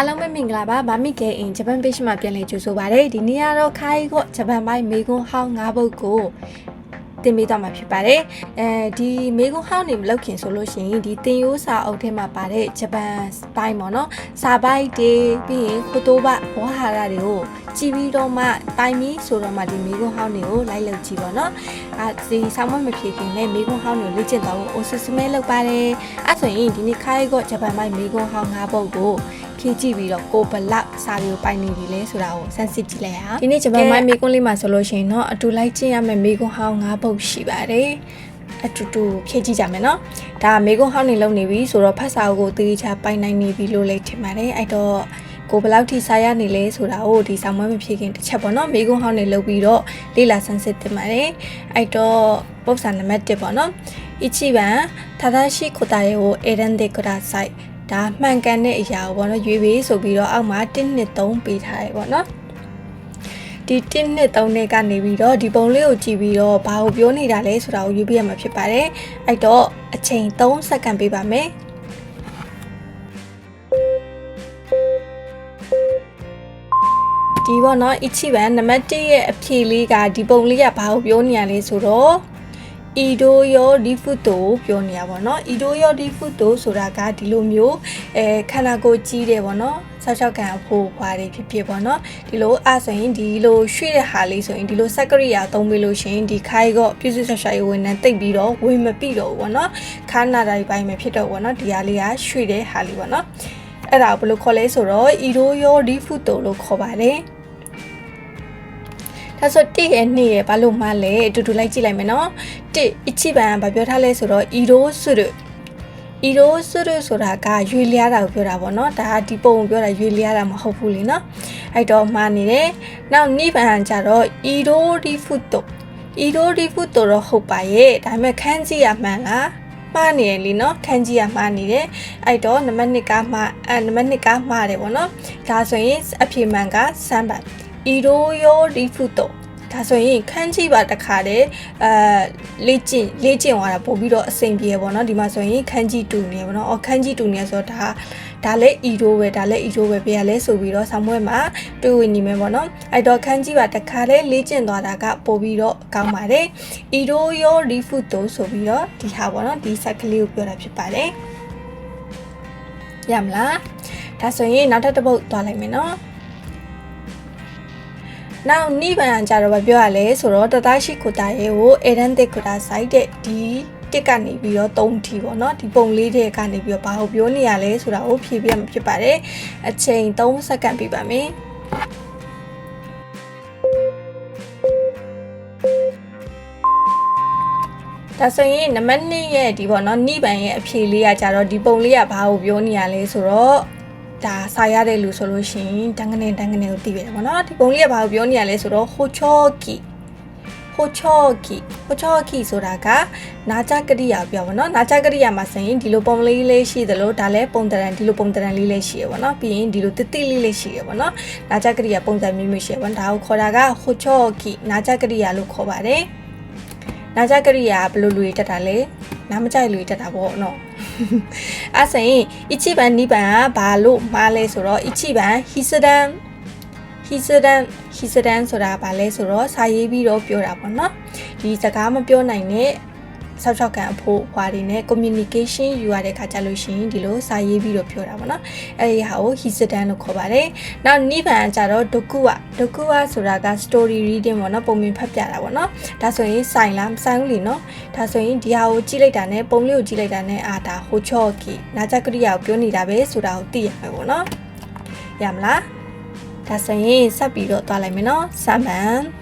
အားလုံးပဲမင်္ဂလာပါမမီကေအင်ဂျပန် page မှာပြန်လည်ကြိုဆိုပါရစေဒီနေ့ကတော့ခိုင်ကိုဂျပန်ပိုင်းမေကွန်းဟောင်း၅ဘုတ်ကိုတင်ပေးတော့မှာဖြစ်ပါတယ်အဲဒီမေကွန်းဟောင်းနေမလောက်ခင်ဆိုလို့ရှိရင်ဒီတင်ရိုးစာအုပ်ထဲမှာပါတဲ့ဂျပန်ပိုင်းပေါ့နော်စာပိုက်တွေပြီးရင်ခိုတိုးဘဝဟာရတွေကိုကြည့်ပြီးတော့မှတိုင်ပြီးဆိုတော့မှဒီမေကွန်းဟောင်းတွေကိုလိုက်လုပ်ကြည့်ပါနော်အဲဒီဆောင်းမမဖြစ်ခင်လည်းမေကွန်းဟောင်းတွေကိုလေ့ကျင့်တော့ဖို့အိုဆစ်စမဲလုပ်ပါတယ်အဲဆိုရင်ဒီနေ့ခိုင်ကိုဂျပန်ပိုင်းမေကွန်းဟောင်း၅ဘုတ်ကို ဖြည့်ကြည့်ပြီးတော့ကိုဘလောက်စာရီကိုပိုင်နေပြီလဲဆိုတာကိုစမ်းစစ်ကြည့်လိုက်ရအောင်ဒီနေ့ကျွန်မမိုက်မေကွန်းလေးမှာဆိုလို့ရှိရင်တော့အတူလိုက်ကြည့်ရမယ့်မေကွန်းဟောင်း၅ပုတ်ရှိပါတယ်အတူတူဖြည့်ကြည့်ကြမယ်နော်ဒါမေကွန်းဟောင်းနေလုံနေပြီဆိုတော့ဖတ်စာအုပ်ကိုတေးချပိုင်နိုင်နေပြီလို့လည်းထင်ပါတယ်အဲ့တော့ကိုဘယ်လောက်ထိစားရနေလဲဆိုတာကိုဒီဆောင်မွေးမဖြစ်ခင်တစ်ချက်ပေါ့နော်မိကုန်းဟောင်းနေလုပ်ပြီးတော့လေ့လာဆန်းစစ်တင်ပါတယ်အဲ့တော့ပုပ္ပစာနံပါတ်1ပေါ့နော် Ichiban Tadashi Kotae wo Eren de Kudasai ဒါမှန်ကန်တဲ့အရာကိုပေါ့နော်ရွေးပြီးဆိုပြီးတော့အောက်မှာ1နှစ်3ပေးထားတယ်ပေါ့နော်ဒီ1နှစ်3နှစ်ကနေပြီးတော့ဒီပုံလေးကိုကြည့်ပြီးတော့ဘာကိုပြောနေတာလဲဆိုတာကိုရွေးပြရမှာဖြစ်ပါတယ်အဲ့တော့အချိန်3စက္ကန့်ပေးပါမယ်ဒီပေါ့နော်အချီဗန်နံပါတ်1ရဲ့အဖြေလေးကဒီပုံလေးကဘာကိုပြောနေရလဲဆိုတော့အီ ဒိုယောဒီဖူတိုပြောနေရပါတော့အီဒိုယောဒီဖူတိုဆိုတာကဒီလိုမျိုးအဲခန္ဓာကိုယ်ကြီးတယ်ပေါ့နော်ဆောက်ရှောက်ကန်အဖို့ခွာတွေဖြစ်ဖြစ်ပေါ့နော်ဒီလိုအဆိုရင်ဒီလိုရွှေ့တဲ့ဟာလေးဆိုရင်ဒီလိုစက်ကရိယာသုံးပြီးလို့ရှိရင်ဒီခိုင်ကပြုစုဆောက်ရှောက်ရေးဝန်ထမ်းတိတ်ပြီးတော့ဝင်မပြီတော့ဘူးပေါ့နော်ခါနာတိုင်းပိုင်းမှာဖြစ်တော့ပေါ့နော်ဒီဟာလေးကရွှေ့တဲ့ဟာလေးပေါ့နော်အဲ့ဒါကိုဘယ်လိုခေါ်လဲဆိုတော့အီဒိုယောဒီဖူတိုလို့ခေါ်ပါတယ်ဒါဆို1ရဲ့2ရဲ့ဘာလို့မှလဲအတူတူလိုက်ကြည့်လိုက်မယ်နော်1အချိပန်ကပြောထားလဲဆိုတော့ဤရိုးဆုရဤရိုးဆုရဆိုတာကရွေလျားတာကိုပြောတာပေါ့နော်ဒါကဒီပုံကိုပြောတာရွေလျားတာမဟုတ်ဘူးလीနော်အဲ့တော့မှားနေတယ်နောက်နိဗ္ဗာန်ကြတော့ဤရိုးဒီဖုတုဤရိုးဒီဖုတုတော့ဟုတ်ပါရဲ့ဒါပေမဲ့ခန်းကြီးရမှန်လားမှားနေတယ်လीနော်ခန်းကြီးကမှားနေတယ်အဲ့တော့နံပါတ်1ကမှားအဲနံပါတ်1ကမှားတယ်ပေါ့နော်ဒါဆိုရင်အဖြေမှန်က3ပါဤရိုးယောဒီဖုတု ဒါဆိုရင်ခန်းကြည့်ပါတခါတည်းအဲလေ့ကျင့်လေ့ကျင့်သွားတာပို့ပြီးတော့အဆင်ပြေပေါ့နော်ဒီမှာဆိုရင်ခန်းကြည့်တူနေပေါ့နော်အော်ခန်းကြည့်တူနေဆိုတော့ဒါဒါလည်းအီရိုပဲဒါလည်းအီရိုပဲပြရလဲဆိုပြီးတော့ဆောင်းပွဲမှာတွေ့ဝင်နေမယ်ပေါ့နော်အဲ့တော့ခန်းကြည့်ပါတခါတည်းလေ့ကျင့်သွားတာကပို့ပြီးတော့ကောင်းပါတယ်အီရိုရောရီဖူတိုဆိုပြီးတော့ဒီဟာပေါ့နော်ဒီဆက်ကလေးကိုပြောတာဖြစ်ပါတယ်ရမလားဒါဆိုရင်နောက်ထပ်တစ်ပုတ်သွားလိုက်မယ်နော် နောက်နိဗ္ဗာန်ကြတော့ဘာပြောရလဲဆိုတော့တတရှိကိုတာရဲ့ကိုအေရန်တက်ကိုတာစိုက်တဲ့ဒီတစ်ကနေပြီးတော့3ထီပေါ့နော်ဒီပုံလေးတွေကနေပြီးတော့ဘာကိုပြောနေရလဲဆိုတာကိုဖြည့်ပြမှာဖြစ်ပါတယ်အချိန်3စက္ကန့်ပြပါမယ်ဒါဆိုရင်နံပါတ်2ရဲ့ဒီပေါ့နော်နိဗ္ဗာန်ရဲ့အဖြေလေးကကြတော့ဒီပုံလေးကဘာကိုပြောနေရလဲဆိုတော့ ဒါစာရတဲ့လူဆိုလို့ရှိရင်တန်ကနေတန်ကနေကိုသိရတယ်ပေါ့နော်ဒီပုံလေးကဘာကိုပြောနေရလဲဆိုတော့ဟိုချောကီဟိုချောကီဟိုချောကီဆိုတာကနာချကရိယာပြောပါတော့နာချကရိယာမှာဆိုရင်ဒီလိုပုံလေးလေးရှိသလိုဒါလည်းပုံတရံဒီလိုပုံတရံလေးလေးရှိရပါတော့ပြီးရင်ဒီလိုတိတိလေးလေးရှိရပါတော့နာချကရိယာပုံစံမျိုးမျိုးရှိရပါဒါကိုခေါ်တာကဟိုချောကီနာချကရိယာလို့ခေါ်ပါတယ်နာချကရိယာဘယ်လိုလူတွေတက်တာလဲနားမကြိုက်လူတွေတက်တာပေါ့နော် အဲ့ဆိုရင် Ichiban Niban ကဘာလို့မှားလဲဆိုတော့ Ichiban Hisadan Hisadan Hisadan ဆိုတာဘာလဲဆိုတော့စာရေးပြီးတော့ပြောတာပေါ့နော်ဒီစကားမပြောနိုင်တဲ့ ဆောက်ချောက်ကန်အဖို့ဟွာတွေနဲ့ communication ယူရတဲ့ခါကြလို့ရှိရင်ဒီလိုစာရေးပြီးတော့ပြောတာပေါ့နော်အဲဒီဟာကို hisidan လို့ခေါ်ပါတယ်နောက်နိဗ္ဗာန်ကြတော့ dokuwa dokuwa ဆိုတာက story reading ပေါ့နော်ပုံမြင်ဖတ်ပြတာပေါ့နော်ဒါဆိုရင်စိုင်လားမဆိုင်ဘူးလीနော်ဒါဆိုရင်ဒီဟာကိုကြည့်လိုက်တာနဲ့ပုံလေးကိုကြည့်လိုက်တာနဲ့အာဒါဟိုချော့ကီနာကြကရိယာကိုပြောနေတာပဲဆိုတာကိုသိရမှာပေါ့နော်ရမလားဒါဆိုရင်ဆက်ပြီးတော့သွားလိုက်မယ်နော်ဆမ်မန်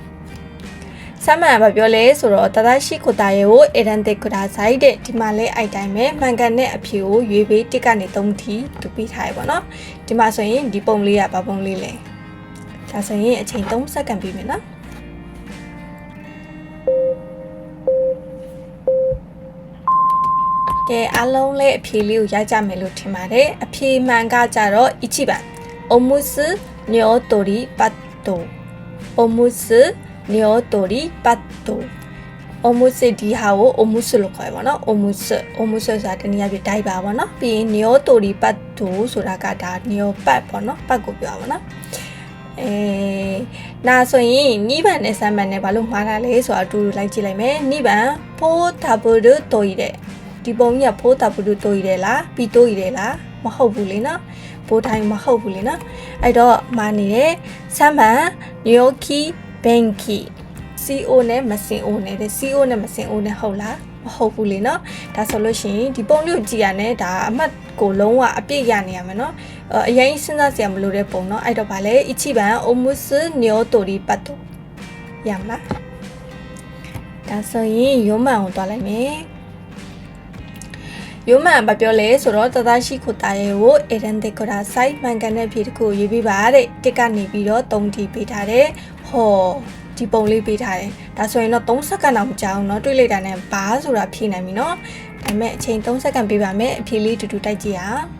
ဆမ်မန်ဘာပြောလဲဆိုတော့တသရှိကိုတာရဲ့ကိုအေရန်တေကိုတာဆိုင်တဲ့ဒီမှာလဲအိုက်တိုင်းပဲမှန်ကန်တဲ့အဖြေကိုရွေးပေးတစ်ကနေ3ထိသူပေးထားရပါတော့ဒီမှာဆိုရင်ဒီပုံလေးကဘာပုံလေးလဲဒါဆိုရင်အချိန်3စက္ကန့်ပြီးမယ်နော်ကဲအားလုံးလည်းအဖြေလေးကိုရိုက်ကြမယ်လို့ထင်ပါတယ်အဖြေမှန်ကကြတော့1ချိပါ omus nyotori patto omus လျောတိုရီပတ်တိုအိုမုစဒီဟာကိုအိုမုစလို့ခေါ်ရပါတော့အိုမုစအိုမုစဆိုတာတနည်းအားဖြင့်ဒိုက်ပါပါနော်ပြီးရင်ညောတိုရီပတ်တိုဆိုတာကဒါညောပတ်ပေါ့နော်ပတ်ကိုပြောပါနော်အဲနာဆိုရင်နိဗ္ဗာန်နဲ့ဆမ်းမန်နဲ့ဘာလို့မှားတာလဲဆိုတာအတူတူလိုက်ကြည့်လိုက်မယ်နိဗ္ဗာန်ဖိုးတာဘူဒုတိုရီတဲ့ဒီပုံကြီးကဖိုးတာဘူဒုတိုရီတဲ့လားပြီးတိုရီတဲ့လားမဟုတ်ဘူးလေနော်ဘိုးတိုင်းမဟုတ်ဘူးလေနော်အဲ့တော့မာနေတယ်ဆမ်းမန်ညောခီ ဘန်ကီ CO နဲ့မစင် O နဲ့တဲ့ CO နဲ့မစင် O နဲ့ဟုတ်လားမဟုတ်ဘူးလေနော်ဒါဆိုလို့ရှိရင်ဒီပုံလေးကိုကြည့်ရနဲ့ဒါအမှတ်ကိုလုံးဝအပြည့်ရနေရမယ်နော်အရင်စဉ်းစားစရာမလိုတဲ့ပုံနော်အဲ့တော့ဗာလဲအချိပန် almost neo tori patto ရမလားဒါဆိုရင်ရုံးမှန်ကိုတွားလိုက်မယ် ရုံးမှန်ဘာပြောလဲဆိုတော့တသရှိခုတာရဲ့ကိုအေရန်ဒေကိုရာဆိုင်မှန်ကန်တဲ့ဖြေတစ်ခုရေးပြပါတဲ့တစ်ကနေပြီးတော့3တီပေးထားတယ်ဟောဒီပုံလေးပေးထားတယ်ဒါဆိုရင်တော့3စက္ကန့်တော့မကြာဘူးเนาะတွေးလိုက်တာနဲ့ဘာဆိုတာဖြေနိုင်ပြီเนาะဒါပေမဲ့အချိန်3စက္ကန့်ပေးပါမယ်အဖြေလေးတူတူတိုက်ကြည့်ရအောင်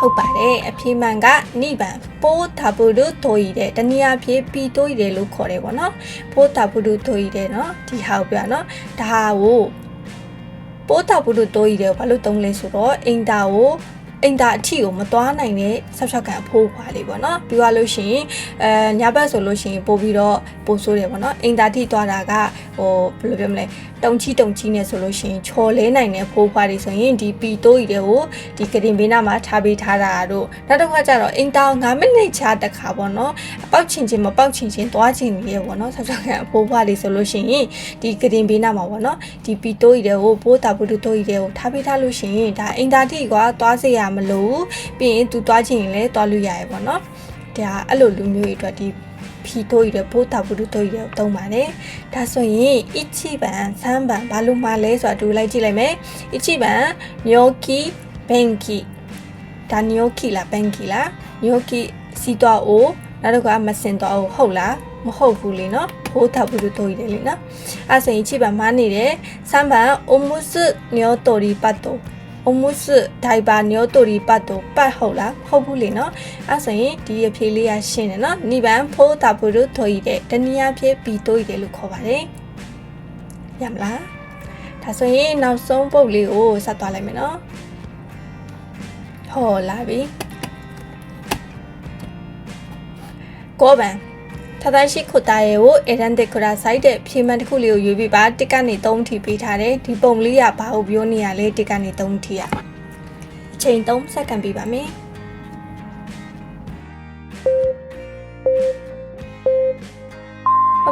ဟုတ်ပါတယ်အဖြေမှန်ကနိဗ္ဗာန်ပိုးတာပုဒုထိုးရတဲ့တနည်းအားဖြင့်ပီတိုးရလို့ခေါ်တယ်ပေါ့နော်ပိုးတာပုဒုထိုးရတဲ့နော်ဒီဟာကိုပြောနော်ဒါကိုပိုးတာပုဒုတိုးရတဲ့ဘာလို့သုံးလဲဆိုတော့အင်တာကို အင်တာအထီကိုမသွားနိုင်တဲ့ဆောက်ရှောက်ကန်အဖိုးခွာလေးပေါ့နော်ပြီးသွားလို့ရှိရင်အဲညဘက်ဆိုလို့ရှိရင်ပို့ပြီးတော့ပို့ဆိုးတယ်ပေါ့နော်အင်တာထိသွားတာကဟိုဘယ်လိုပြောမလဲတုံချီတုံချီနဲ့ဆိုလို့ရှိရင်ချော်လဲနိုင်တဲ့ဖိုးခွာတွေဆိုရင်ဒီပီတိုးကြီးတွေကိုဒီကရင်ဘေးနားမှာထားပေးထားတာတို့နောက်တစ်ခါကျတော့အင်တာ9မိနစ်ချာတစ်ခါပေါ့နော်အပေါက်ချင်ချင်းမပေါက်ချင်ချင်းသွားချင်နေရပေါ့နော်ဆောက်ရှောက်ကန်အဖိုးခွာတွေဆိုလို့ရှိရင်ဒီကရင်ဘေးနားမှာပေါ့နော်ဒီပီတိုးကြီးတွေကိုပိုးတာဘူးတိုးကြီးတွေကိုထားပေးထားလို့ရှိရင်ဒါအင်တာထိကသွားစေရမလို့ပြီးရင်သူသွားချင်ရင်လည်းသွားလို့ရရပေါ့နော်ဒါအဲ့လိုလူမျိုးတွေအတွက်ဒီဖီတိုးရတဲ့ပိုးတာဘူးတိုးရတဲ့တုံးပါတယ်ဒါဆိုရင်အီချီပန်ဆမ်ပန်ဘာလို့မှလဲဆိုတာတူလိုက်ကြည့်လိုက်မယ်အီချီပန်ညိုကီဘန်ကီဒါညိုကီလားဘန်ကီလားညိုကီစီတော့အိုနောက်တော့ကမစင်တော့အိုဟုတ်လားမဟုတ်ဘူးလေနော်ဘိုးတာဘူးတိုးရတယ်လေနော်အဲဆိုရင်ချိပန်မနေတယ်ဆမ်ပန်အိုမုစညိုတိုရီပတ်တို အမှုစဒိုင်ဘာညိုတိုရီပတ်တော့ပတ်ဟုတ်လားဟုတ်ဘူးလေနော်အဲဆိုရင်ဒီအဖြေလေးရရှင်းတယ်နော်နိဗ္ဗာန်ဖိုးတာဘူးတို့ထွေးတဲ့တနည်းအားဖြင့်ပီတိုးရလို့ခေါ်ပါတယ်ရမလားဒါဆိုရင်နောက်ဆုံးပုတ်လေးကိုဆက်သွားလိုက်မယ်နော်ဟောလာပြီကိုဗန် ထထရှိခုတာရဲ့ကိုအရန်ဒက်ခရာဆိုင်တဲ့ဖြေမှန်တစ်ခုလေးကိုရွေးပြီးပါတစ်ကနေ3ထီပေးထားတယ်ဒီပုံလေးကဘာကိုပြောနေရလဲတစ်ကနေ3ထီอ่ะအချိန်3စက္ကန့်ပေးပါမယ်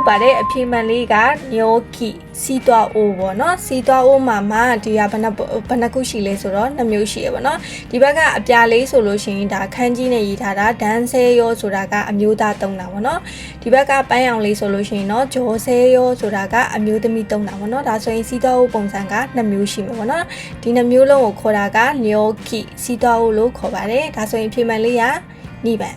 ပါတယ်အဖြေမှန်လေးကညိုကီစီတွာအိုပေါ့နော်စီတွာအိုမှာမှဒီကဘယ်နှဘယ်နှခုရှိလဲဆိုတော့နှစ်မျိုးရှိရပေါ့နော်ဒီဘက်ကအပြာလေးဆိုလို့ရှိရင်ဒါခန်းကြီးနဲ့ရေးထားတာဒန်းဆဲရောဆိုတာကအမျိုးသားသုံးတာပေါ့နော်ဒီဘက်ကပန်းအောင်လေးဆိုလို့ရှိရင်တော့ဂျော်ဆဲရောဆိုတာကအမျိုးသမီးသုံးတာပေါ့နော်ဒါဆိုရင်စီတွာအိုပုံစံကနှစ်မျိုးရှိမှာပေါ့နော်ဒီနှစ်မျိုးလုံးကိုခေါ်တာကညိုကီစီတွာအိုလို့ခေါ်ပါတယ်ဒါဆိုရင်ဖြေမှန်လေးကနိဗ္ဗာန်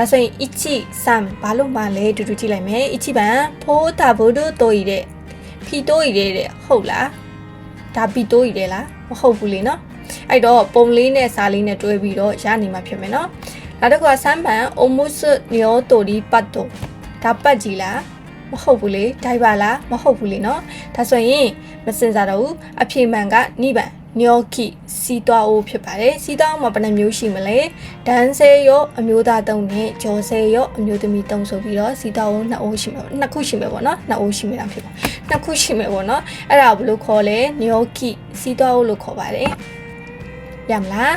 ဒါဆိုရင်1 3ဘာလို့မှလဲတူတူကြည့်လိုက်မယ်1番ဖိုးတာဘုဒ္ဓတိုးရတဲ့ဖီတိုးရတဲ့ဟုတ်လားဒါပီတိုးရတဲ့လားမဟုတ်ဘူးလေနော်အဲ့တော့ပုံလေးနဲ့စာလေးနဲ့တွဲပြီးတော့ရနေမှာဖြစ်မယ်နော်နောက်တစ်ခုက3番 almost neo tori patto ဒါပတ်ကြီးလားမဟုတ်ဘူးလေဒိုင်ဘာလားမဟုတ်ဘူးလေနော်ဒါဆိုရင်မစင်စားတော့ဘူးအဖြေမှန်ကနိဗ္ဗာန် ညောကိစီတွာအိုဖြစ်ပါတယ်စီတွာမှာဘယ်နှမျိုးရှိမလဲဒန်းဆဲရောအမျိုးသားတုံးနဲ့ဂျော်ဆဲရောအမျိုးသမီးတုံးဆိုပြီးတော့စီတွာအိုနှစ်အိုးရှိမယ်နှစ်ခုရှိမယ်ပေါ့နော်နှစ်အိုးရှိမယ်တာဖြစ်ပါနှစ်ခုရှိမယ်ပေါ့နော်အဲ့ဒါဘယ်လိုခေါ်လဲညောကိစီတွာအိုလို့ခေါ်ပါတယ်ရမလား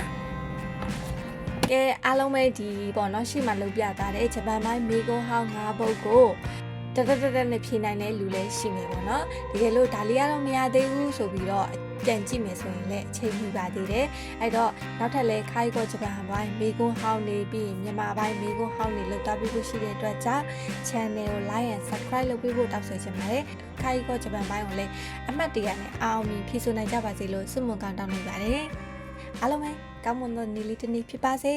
ကဲအားလုံးပဲဒီပေါ့နော်ရှေ့မှာလုပ်ပြထားတဲ့ဂျပန်ပိုင်းမေကွန်ဟောင်း၅ဘုတ်ကိုတတတတနဲ့ဖြေနိုင်တဲ့လူလည်းရှိမယ်ပေါ့နော်တကယ်လို့ဒါလေးကတော့မရသေးဘူးဆိုပြီးတော့ ပြန်ကြည့်မယ်ဆိုရင်လည်းအချိန်မိပါသေးတယ်အဲ့တော့နောက်ထပ်လည်းခိုင်ကောဂျပန်ဘိုင်းမေကွန်ဟောင်းနေပြီးမြန်မာဘိုင်းမေကွန်ဟောင်းနေလောက်တာပြီးလို့ရှိတဲ့အတွက်ကြောင့် channel ကို like and subscribe လုပ်ပေးဖို့တောင်းဆိုချင်ပါတယ်ခိုင်ကောဂျပန်ဘိုင်းကိုလည်းအမှတ်တရနဲ့အောင်မြင်ဖြည့်ဆို့နိုင်ကြပါစေလို့ဆုမွန်ကောင်းတောင်းနေပါတယ်အားလုံးပဲကောင်းမွန်သောနေ့လေးတစ်နေ့ဖြစ်ပါစေ